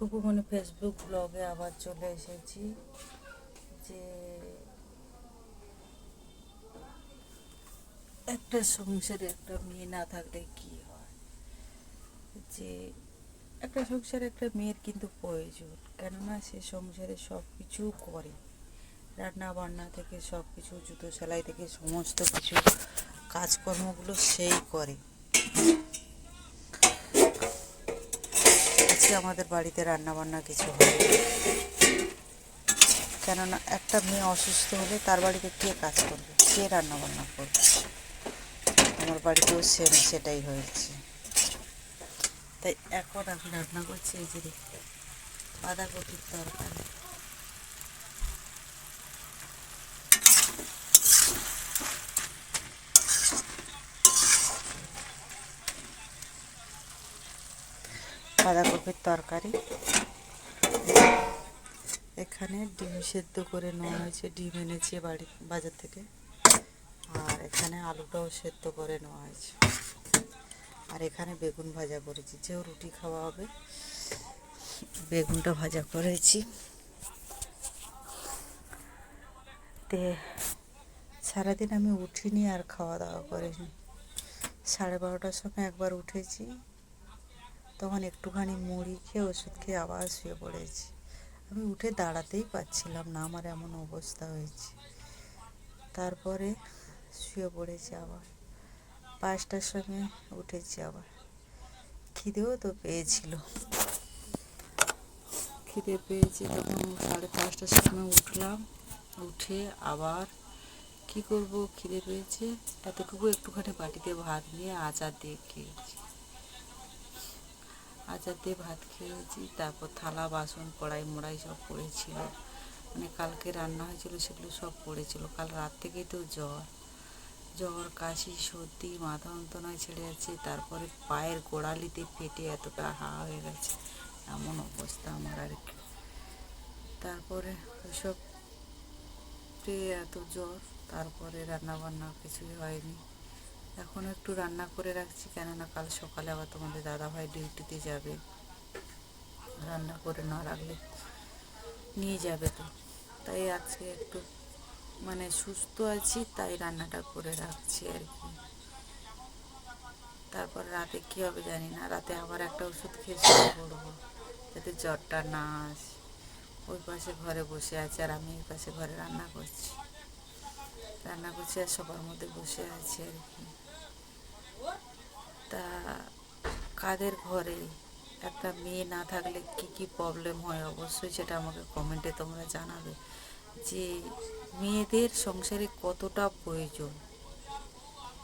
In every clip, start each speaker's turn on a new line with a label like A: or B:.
A: হুকুমনি Facebook ব্লগে আবার চলে এসেছি যে একটা সংসারে একটা মেয়ে না থাকলে কি হয়? যে একটা সংসারে একটা মেয়ের কিন্তু প্রয়োজন, কেননা সে সংসারে সব কিছু করে। রান্না বান্না থেকে সব কিছু জুতো সেলাই থেকে সমস্ত কিছু, কাজকর্মগুলো সেই করে। আজকে আমাদের বাড়িতে রান্নাবান্না কিছু হবে কেননা একটা মেয়ে অসুস্থ হলে তার বাড়িতে কে কাজ করবে? কে রান্নাবান্না করবে? আমার বাড়িতেও সেম সেটাই হয়েছে। তাই এখন আমি রান্না করছি, এই যে বাঁধাকপির তরকারি। বাঁধাকপির তরকারি। এখানে ডিম সেদ্ধ করে নেওয়া হয়েছে, ডিম এনেছে বাড়ি, বাজার থেকে। আর এখানে আলুটাও সেদ্ধ করে নেওয়া হয়েছে। আর এখানে বেগুন ভাজা করেছি, যেও রুটি খাওয়া হবে। বেগুনটা ভাজা করেছি। তে সারাদিন আমি উঠিনি আর খাওয়া দাওয়া করিনি। সাড়ে বারোটার সময় একবার উঠেছি। তখন একটুখানি মুড়ি খেয়ে ওষুধ খেয়ে আবার শুয়ে পড়েছি। আমি উঠে দাঁড়াতেই পারছিলাম না, আমার এমন অবস্থা হয়েছে। তারপরে শুয়ে পড়েছি আবার, পাঁচটার সময় উঠেছি আবার। খিদেও তো পেয়েছিল। খিদে পেয়েছি তখন সাড়ে পাঁচটার সময় উঠলাম, উঠে আবার কি করব? খিদে পেয়েছে। এতটুকু একটুখানি বাটিতে ভাত নিয়ে আচার দিয়ে খেয়েছি। দিয়ে ভাত খেয়েছি, তারপর থালা, বাসন, কড়াই, মোড়াই সব পড়েছিল। মানে কালকে রান্না হয়েছিল সেগুলো সব পড়েছিল। কাল রাত থেকেই তো জ্বর। জ্বর, কাশি, সর্দি, মাথা যন্ত্রণায় ছেড়ে যাচ্ছে। তারপরে পায়ের গোড়ালিতে ফেটে এতটা হা হয়ে গেছে। এমন অবস্থা আমার আর কি। তারপরে ওসব এত জ্বর, তারপরে রান্না বান্না কিছুই হয়নি। এখন একটু রান্না করে রাখছি, কেননা কাল সকালে আবার তোমাদের দাদাভাই ডিউটিতে যাবে। রান্না করে না রাখলে নিয়ে যাবে তো। তাই আজকে একটু মানে সুস্থ আছি, তাই রান্নাটা করে রাখছি আর কি। তারপর রাতে কী হবে জানি না, রাতে আবার একটা ওষুধ খেয়ে শুয়ে পড়ব যাতে জ্বরটা না আসে। ওই পাশে ঘরে বসে আছে আর আমি এই পাশে ঘরে রান্না করছি। রান্না করছি আর সবার মধ্যে বসে আছি আর কি। তা কাদের ঘরে? একটা মেয়ে না থাকলে কি কি প্রবলেম হয়? অবশ্যই সেটা আমাকে কমেন্টে তোমরা জানাবে। যে মেয়েদের সংসারে কতটা প্রয়োজন?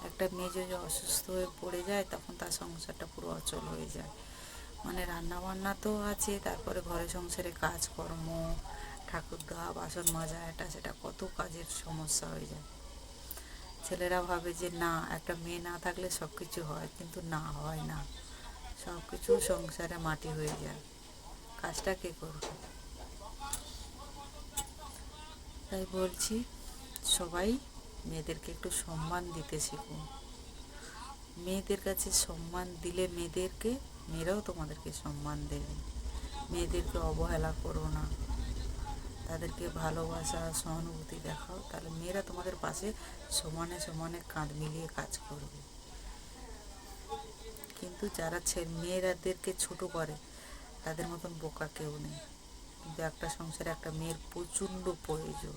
A: একটা মেয়ে যদি অসুস্থ হয়ে পড়ে যায়, তখন তার সংসারটা পুরো অচল হয়ে যায়। মানে রান্না বান্না তো আছে, তারপরে ঘরে সংসারে কাজকর্ম ঠাকুর দেওয়া বাসন মাজা এটা সেটা কত কাজের সমস্যা হয়ে যায়। ছেলেরা ভাবে যে, না, একটা মেয়ে না থাকলে সব কিছু হয়। কিন্তু না, হয় না। সব কিছু সংসারে মাটি হয়ে যায়। কাজটা কে করবে? তাই বলছি, সবাই মেয়েদেরকে একটু সম্মান দিতে শিখুন। মেয়েদের কাছে সম্মান দিলে মেয়েদেরকে, মেয়েরাও তোমাদেরকে সম্মান দেবে। মেয়েদেরকে অবহেলা করো না। তাদেরকে ভালোবাসা, সহানুভূতি দেখাও, তাহলে মেয়েরা তোমাদের পাশে সমানে সমানে কাঁধ মিলিয়ে কাজ করবে। কিন্তু যারা মেয়েরাদেরকে ছোট করে, তাদের মতন বোকা কেউ নেই। কিন্তু একটা সংসারে একটা মেয়ের প্রচণ্ড প্রয়োজন।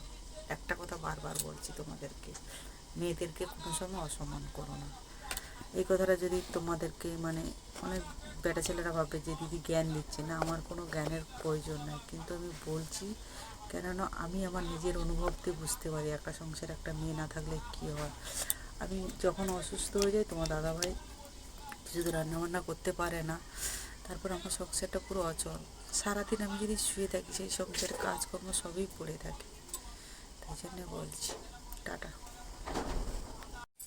A: একটা কথা বারবার বলছি তোমাদেরকে, মেয়েদেরকে কোনো সময় অসম্মান করো না। এই কথাটা যদি তোমাদেরকে মানে অনেক বেটা ছেলেরা ভাবে যে দিদি জ্ঞান দিচ্ছে না, আমার কোনো জ্ঞানের প্রয়োজন নাই। কিন্তু আমি বলছি কেননা আমি আমার নিজের অনুভব দিয়ে বুঝতে পারি একটা সংসারে একটা মেয়ে না থাকলে কী হয়? আমি যখন অসুস্থ হয়ে যাই তোমার দাদাভাই যদি রান্নাবান্না করতে পারে না তারপর আমার সংসারটা পুরো অচল। সারাদিন আমি যদি শুয়ে থাকি সেই সংসারের কাজকর্ম সবই পড়ে থাকে। তাই জন্য বলছি টাটা।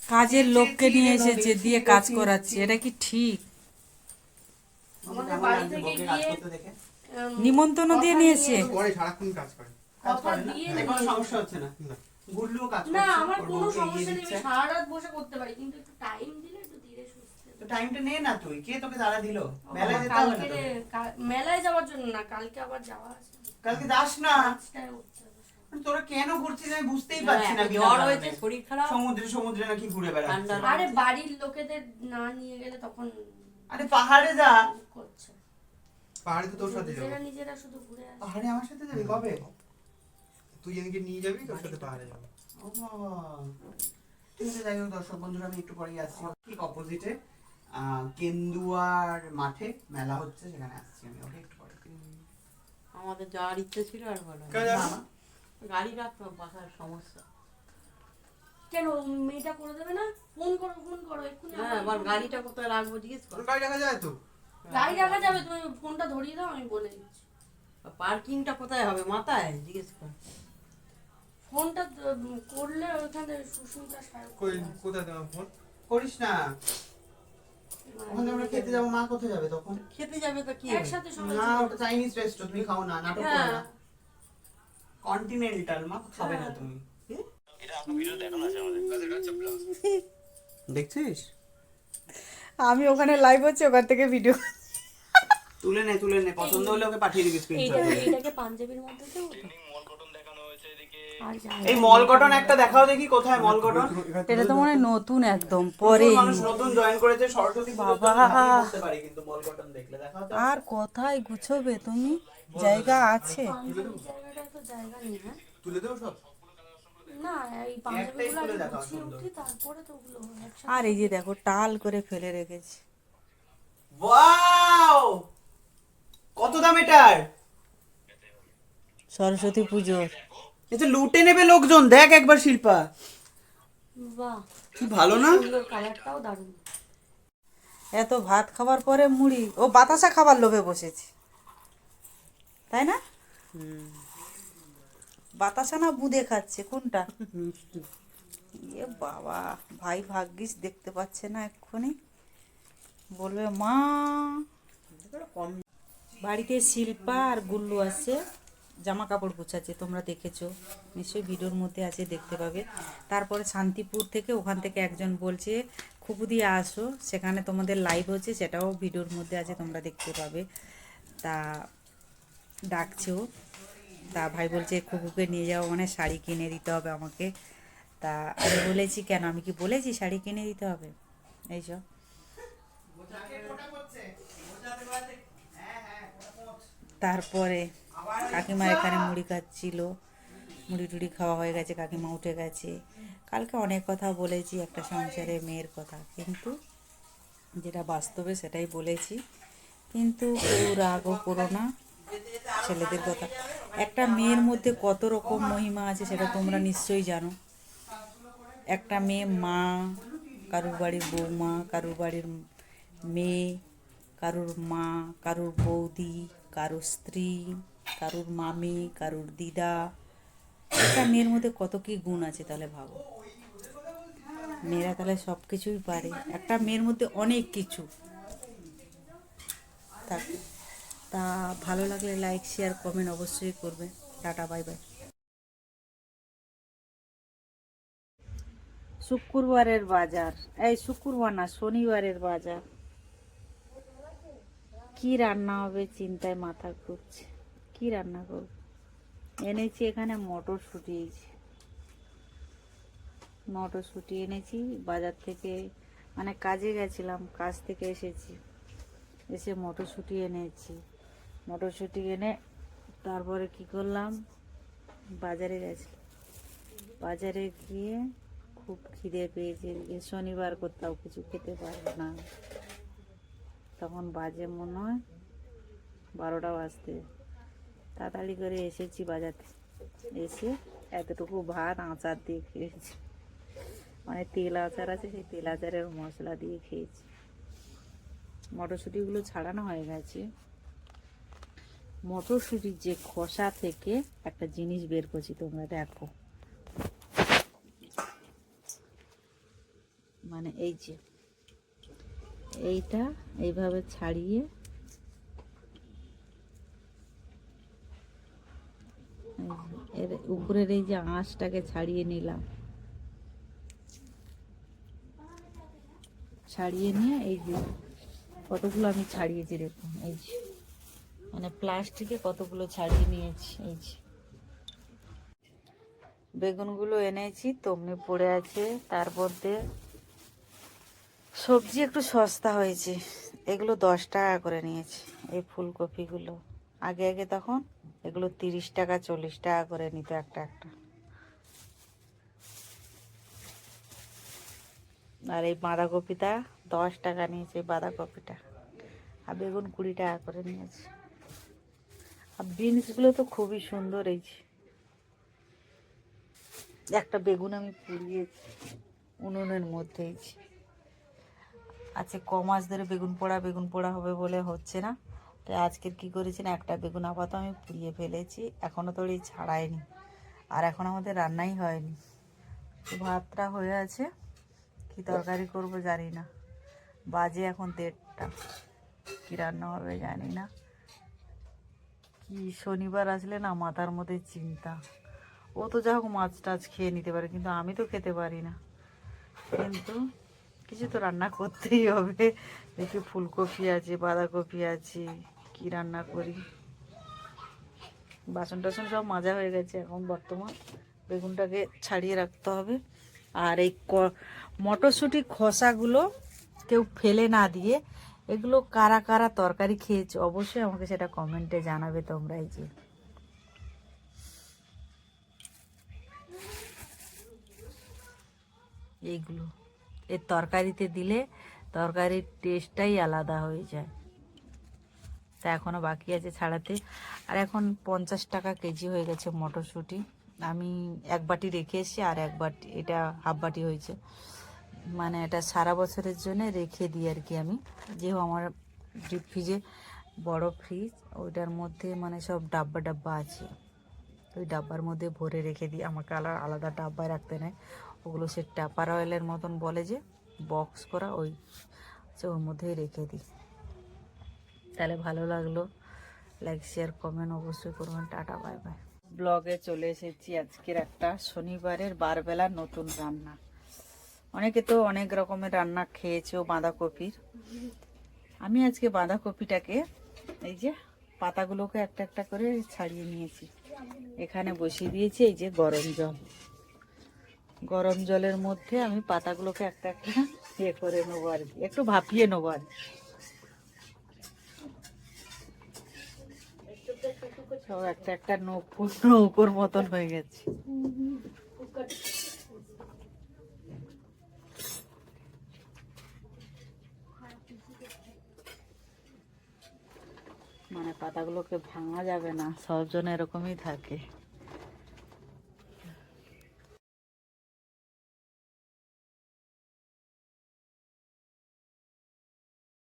A: কাজের লোককে নিয়ে এসেছে দিয়ে কাজ করাচ্ছে এটা কি ঠিক?
B: আমাদের বাড়ি থেকে গিয়ে
A: নিমন্ত্রণ দিয়ে নিয়েছে।
C: সারাক্ষণ কাজ করে। না।
B: দিয়ে
C: এ কোনো সমস্যা হচ্ছে না। গুল্লুও কাজ
B: না আমার কোনো সমস্যা নেই সারা রাত বসে করতে পারি কিন্তু একটু টাইম দিলে একটু ধীরে সুস্থে তো টাইমটা নে না তুই। কে তোকে তারা দিল? মেলায় যেতে হবে না
D: কালকে
B: তোকে?
D: রে- কা- মেলায় যাওয়ার জন্য না কালকে আবার যাওয়া আছে।
B: কালকে যাস না?
D: পাঁচটায় উঠতে হবে সকালে।
B: তোরা কেন ঘুরছিস? আমি বুঝতেই পারছি না
E: জ্বর হয়েছে শরীর খারাপ।
B: সমুদ্রে সমুদ্রে নাকি ঘুরে বেড়াচ্ছে।
D: আরে বাড়ির লোকেদের না নিয়ে গেলে তখন
B: আরে পাহাড়ে যা।
D: করছে।
C: তোর সাথে যাব।
D: নিজেরা নিজেরা শুধু ঘুরে
B: আমার সাথে যাবি? কবে?
C: তুই যেদিকে নিয়ে যাবি? তোর সাথে পাহাড়ে যাব।
B: ও বাবা। ঠিক আছে যাই হোক দর্শক বন্ধুরা আমি একটু পরেই আসছি। ঠিক অপোজিটে কেন্দুয়ার মাঠে মেলা হচ্ছে সেখানে আসছি আমি ওকে একটু পরে।
E: আমাদের যাওয়ার ইচ্ছে ছিল আর?
B: না।
E: গাড়ি রাখতো বাসার সমস্যা।
D: কেন? মেয়েটা করে দেবে না? ফোন করো ফোন করো এক্ষুনি
E: হ্যাঁ
D: আমার
E: গাড়িটা কোথায় রাখব জিজ্ঞেস
C: করো
E: কর।
C: গাড়ি রাখা যায় তো?
D: গাড়ি রাখা যাবে তুমি ফোনটা ধরিয়ে দাও আমি বলে দিচ্ছি।
E: পার্কিংটা কোথায় হবে? মাথায়? জিজ্ঞেস কর।
D: ফোনটা করলে ওখানে সুস্মিতা সাহেব
C: কই কোথায় তোমার ফোন?
B: করিস না। ওখানে আমরা খেতে যাব মা কোথায় যাবে তখন?
E: খেতে যাবে তো কি?
D: একসাথে সবাই
B: না ওটা চাইনিজ রেস্টুরেন্ট তুমি খাও না নাটক করো
D: হ্যাঁ
B: না। কন্টিনেন্টাল মা খাবে না তুমি। দেখছিস?
A: আমি ওখানে লাইভ হচ্ছে ওখান থেকে ভিডিও
B: তুলে নে তুলে নে। পছন্দ হলে ওকে পাঠিয়ে দিবি স্ক্রিনশট
D: এইটা এইটাকে পাঞ্জাবির মধ্যে দেবো তো?
B: এই মল কটন একটা দেখাও দেখি কোথায় মল কটন
A: এটা তো মনে হয় নতুন একদম পরে।
B: মানুষ নতুন জয়েন করেছে সরস্বতী
A: বাবা।
B: বলতে পারি কিন্তু মল কটন দেখলে দেখাও
A: আর কোথায় গুছোবে তুমি? জায়গা আছে।
D: পাঞ্জাবির জায়গাটায় তো জায়গা নেই হ্যাঁ?
C: তুলে দেবো সব?
D: না
A: আর এই যে দেখো টাল করে ফেলে রেখেছি।
B: ওয়াও! কত দাম এটার?
A: সরস্বতী পুজোর।
B: এটা লুটে নেবে লোকজন। দেখ একবার শিল্পা।
D: বাহ
B: কি ভালো না?
D: সুন্দর দারুণ।
A: এত ভাত খাবার পরে মুড়ি। ও বাতাসা খাবার লোভে বসেছে। তাই না? বাতাসা না বুদে খাচ্ছে? কোনটা? এ বাবা ভাই ভাগ্যিস দেখতে পাচ্ছে না এক্ষুনি। বলবে মা!
E: কম
A: বাড়িতে শিল্পা আর গুল্লু আছে জামা কাপড় গুছাচ্ছে তোমরা দেখেছ। নিশ্চয়ই ভিডিওর মধ্যে আছে দেখতে পাবে। তারপরে শান্তিপুর থেকে ওখান থেকে একজন বলছে খুবু দিয়ে আসো সেখানে তোমাদের লাইভ হচ্ছে সেটাও ভিডিওর মধ্যে আছে তোমরা দেখতে পাবে। তা ডাকছেও তা ভাই বলছে খুবুকে নিয়ে যাও মানে শাড়ি কিনে দিতে হবে আমাকে। তা আমি বলেছি, কেন? আমি কি বলেছি শাড়ি কিনে দিতে হবে? এইসব তারপরে কাকিমা এখানে মুড়ি খাচ্ছিল। মুড়ি টুড়ি খাওয়া হয়ে গেছে, কাকিমা উঠে গেছে। কালকে অনেক কথা বলেছি, একটা সংসারে মেয়ের কথা। কিন্তু যেটা বাস্তবে সেটাই বলেছি। কিন্তু কেউ রাগও করো না, ছেলেদের কথা। একটা মেয়ের মধ্যে কত রকম মহিমা আছে সেটা তোমরা নিশ্চয়ই জানো। একটা মেয়ে মা, কারুর বাড়ির বৌমা, কারুর বাড়ির মেয়ে, কারুর মা, কারুর বৌদি, কারুর স্ত্রী, কারুর মামি, কারুর দিদা। একটা মেয়ের মধ্যে কত কি গুণ আছে তাহলে ভাবো। মেয়েরা তাহলে সব কিছুই পারে। একটা মেয়ের মধ্যে অনেক কিছু। তা তা ভালো লাগলে লাইক শেয়ার কমেন্ট অবশ্যই করবে। টাটা বাই বাই শুক্রবারের বাজার। এই শুক্রবার না, শনিবারের বাজার। কি রান্না হবে চিন্তায় মাথা ঘুরছে। কি রান্না করব? এনেছি এখানে মটরশুঁটি। মটরশুঁটি এনেছি, বাজার থেকে মানে কাজে গেছিলাম, কাজ থেকে এসেছি। এসে মটরশুঁটি এনেছি। মটরশুঁটি এনে তারপরে কি করলাম? বাজারে গেছি। বাজারে গিয়ে খুব খিদে পেয়েছে। শনিবার কোথাও কিছু খেতে পারব না। তখন বাজে মনে হয় বারোটা বাজতে। তাড়াতাড়ি করে এসেছি বাজার। এসে এতটুকু ভাত, আচার দিয়ে খেয়েছি। মানে তেল আচার আছে, সেই তেল আচারের মশলা দিয়ে খেয়েছি। মটরশুঁটিগুলো ছাড়ানো হয়ে গেছে। মটরশুঁটির যে খোসা থেকে একটা জিনিস বের করছি, তোমরা দেখো। মানে এই যে, এইটা এইভাবে ছাড়িয়ে এর উপরের এই যে আঁশটাকে ছাড়িয়ে নিলাম। ছাড়িয়ে নিয়ে এই যে কতগুলো আমি ছাড়িয়েছি দেখুন, এই যে। মানে প্লাস্টিকে কতগুলো ছাড়িয়ে নিয়েছি, এই যে। বেগুনগুলো এনেছি, তমনি পড়ে আছে, তার মধ্যে সবজি একটু সস্তা হয়েছে, এগুলো দশ টাকা করে নিয়েছি, এই ফুলকপিগুলো। আগে আগে তখন এগুলো তিরিশ টাকা, চল্লিশ টাকা করে নিত একটা একটা। আর এই বাঁধাকপিটা দশ টাকা নিয়েছে বাঁধাকপিটা। আর বেগুন কুড়ি টাকা করে নিয়েছে। আর বিনসগুলো তো খুবই সুন্দর এই একটা বেগুন আমি পুড়িয়েছি, উনুনের মধ্যে এই আচ্ছা ক মাস ধরে বেগুন পোড়া বেগুন পোড়া হবে বলে হচ্ছে না। তাই আজকের কি করেছি না, একটা বেগুন আপাতত আমি পুড়িয়ে ফেলেছি এখনও তো এই ছাড়াইনি আর এখন আমাদের রান্নাই হয়নি। ভাতটা হয়ে আছে, কি তরকারি করব জানি না। বাজে এখন দেড়টা। কি রান্না হবে জানি না। কি শনিবার আসলে না মাথার মধ্যে চিন্তা। ও তো যা হোক মাছ টাছ খেয়ে নিতে পারে, কিন্তু আমি তো খেতে পারি না। কিন্তু কিছু তো রান্না করতেই হবে। দেখি ফুলকপি আছে, বাঁধাকপি আছে, কি রান্না করি? বাসন টাসন সব মাজা হয়ে গেছে, এখন বর্তমান বেগুনটাকে ছাড়িয়ে রাখতে হবে। আর এই মটরশুঁটি খোসাগুলো কেউ ফেলে না দিয়ে এগুলো কারা কারা তরকারি খেয়েছে? অবশ্যই আমাকে সেটা কমেন্টে জানাবে তোমরা এই যে। এইগুলো। এর তরকারিতে দিলে তরকারির টেস্টটাই আলাদা হয়ে যায়। তা এখনও বাকি আছে ছাড়াতে। আর এখন পঞ্চাশ টাকা কেজি হয়ে গেছে মটরশুঁটি। আমি এক বাটি রেখে এসেছি আর এক বাটি, এটা হাফ বাটি হয়েছে। মানে এটা সারা বছরের জন্য রেখে দিই আর কি আমি। যেহেতু আমার ডিপ ফ্রিজে বড় ফ্রিজ ওইটার মধ্যে মানে সব ডাব্বা ডাব্বা আছে। ওই ডাব্বার মধ্যে ভরে রেখে দিই। আমাকে আলাদা আলাদা ডাব্বায় রাখতে নেয় ওগুলো সে টাপার অয়েলের মতন বলে যে বক্স করা ওই সে ওর মধ্যেই রেখে দিই। তাহলে ভালো লাগল। লাইক শেয়ার কমেন্ট অবশ্যই করবেন। টাটা বাই বাই ব্লগে চলে এসেছি আজকের একটা। শনিবারের বারবেলা নতুন রান্না। অনেকে তো অনেক রকমের রান্না খেয়েছেও বাঁধাকপির। আমি আজকে বাঁধাকপিটাকে এই যে পাতাগুলোকে একটা একটা করে ছাড়িয়ে নিয়েছি। এখানে বসিয়ে দিয়েছি এই যে গরম জল। গরম জলের মধ্যে আমি পাতাগুলোকে একটা একটা ইয়ে করে নেব আর কি, একটু ভাপিয়ে নেব আর। সব একটা একটা নৌকো নৌকোর মতন হয়ে গেছে। মানে পাতাগুলোকে ভাঙা যাবে না। সবজন এরকমই থাকে।